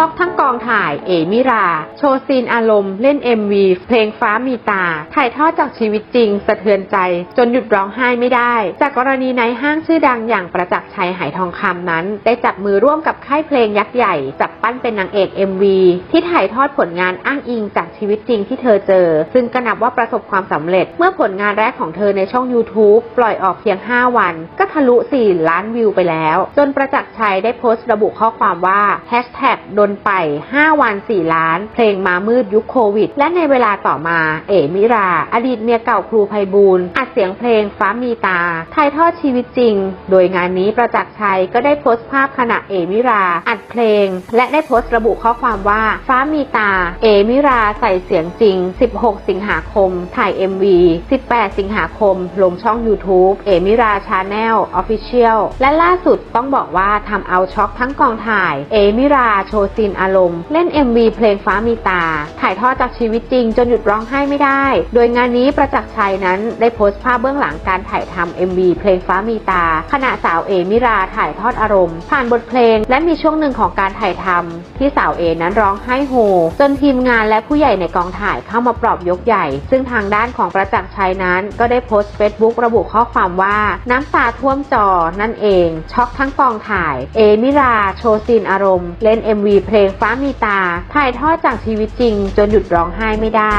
็อกทั้งกองถ่าย เอมิรา โชว์ซีนอารมณ์ เล่น MV เพลงฟ้ามีตา ถ่ายทอดจากชีวิตจริง สะเทือนใจ จนหยุดร้องไห้ไม่ได้ จากกรณีในห้างชื่อดังอย่างประจักษ์ชัยหายทองคำนั้น ได้จับมือร่วมกับค่ายเพลงยักษ์ใหญ่ จับปั้นเป็นนางเอก MV ที่ถ่ายทอดผลงานอ้างอิงจากชีวิตจริงที่เธอเจอ ซึ่งก็นับว่าประสบความสำเร็จ เมื่อผลงานแรกของเธอในช่อง YouTube ปล่อยออกเพียง 5 วัน ก็ทะลุ 4 ล้านวิวไปแล้ว จนประจักษ์ชัยได้โพสต์ระบุข้อความว่า Hashtag โดนไป 5 วัน 4 ล้าน เพลงมามืดยุคโควิด และในเวลาต่อมา เอมิรา อดีตเมียเก่าครูไพบูลอัดเสียงเพลงฟ้ามีตาถ่ายทอดชีวิตจริง โดยงานนี้ประจักษ์ชัยก็ได้โพสต์ภาพขณะเอมิรา อัดเพลง และได้โพสต์ระบุข้อความว่า ฟ้ามีตา เอมิราใส่เสียงจริง 16 สิงหาคม ถ่าย MV 18 สิงหาคม ลงช่อง YouTube เอมิราชาแนลออฟฟิเชียลและล่าสุดต้องบอกว่าทำเอาช็อกทั้งกองถ่าย เอมิราโชว์ซีนอารมณ์ เล่น MV เพลงฟ้ามีตา ถ่ายทอดจากชีวิตจริงจนหยุดร้องไห้ไม่ได้ โดยงานนี้ประจักษ์ชัยนั้นได้โพสต์ภาพเบื้องหลังการถ่ายทำ MV เพลงฟ้ามีตา ขณะสาวเอมิราถ่ายทอดอารมณ์ ผ่านบทเพลง และมีช่วงหนึ่งของการถ่ายทำที่สาวเอนั้นร้องไห้โฮจนทีมงานและผู้ใหญ่ในกองถ่ายเข้ามาปลอบยกใหญ่ ซึ่งทางด้านของประจักษ์ชัยนั้น ก็ได้โพสต์เฟซบุ๊กระบุข้อความว่า น้ำตาท่วมจอนั่นเอง ช็อกทั้งกองถ่าย เอมิรา โชว์ซีนอารมณ์ เล่น MV เพลงฟ้ามีตาถ่ายทอดจากชีวิตจริง จนหยุดร้องไห้ไม่ได้